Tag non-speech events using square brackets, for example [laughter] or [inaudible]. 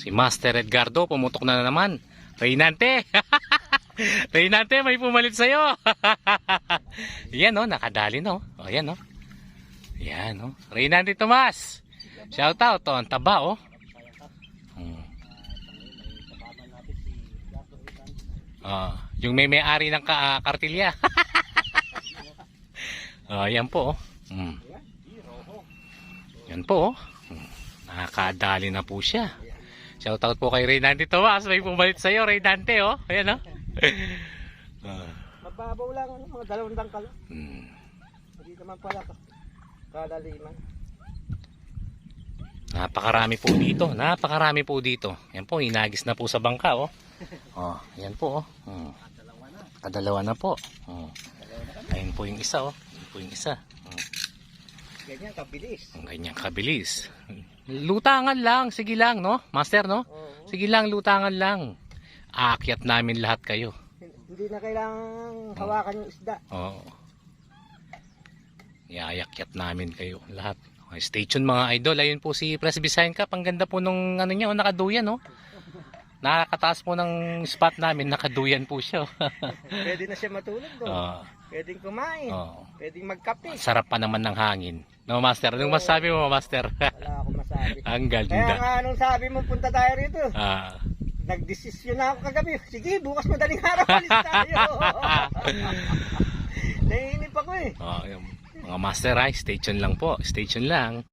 Si Master Edgardo, pumutok na naman. Reynante! [laughs] Reynante, may pumalit sa'yo! [laughs] yan o, nakadali no. O, yan o. Yan o. Reynante Tomas! Shout out to, ang taba o. Hmm. Ah, yung may may-ari ng ka- ah, kartilya. [laughs] Ah, yan po. Oh. Mm. Yan po. Oh. Mm. Nakakadali na po siya. Shoutout po kay Reynante Tomas. May pumalit sa'yo, Reynante. Oh. Ayan, oh. [laughs] Ah, Mababaw lang, ano, mga dalawang dangkal. mm. Hindi naman pala ka. Kadaliman. Napakarami po dito. Napakarami po dito. Yan po, inagis na po sa bangka. Oh. [laughs] Oh, yan po. Oh. Mm. Kadalawa na po. Oh. Ayun po yung isa. Oh. Ayun po yung isa. Mm. Ganyan, kabilis. Ang ganyang kabilis. Lutangan lang, sige lang, no? Master, no? Oo. Sige lang, lutangan lang. Aakyat namin lahat kayo. Hindi na kailangang hawakan yung isda. Oo. Iayakyat namin kayo lahat. Okay, stay tuned mga idol. Ayun po si Press Bisayan Cup. Ang ganda po nung ano niya, oh, nakaduyan, no? Nakakataas po ng spot namin, nakaduyan po siya. oh. [laughs] Pwede na siya matulog doon. Oo. Pwedeng kumain. Oo. Pwedeng magkape. Sarap pa naman ng hangin. No, Master? Anong masabi mo, Master? Wala masabi. Ang Kaya ganda. nga nung sabi mo punta tayo rito, Ah. nagdesisyon na ako kagabi. Sige, bukas madaling araw alis tayo. [laughs] Naiinip ako eh. Oh, yung mga master ay, tuned lang po. Tuned lang.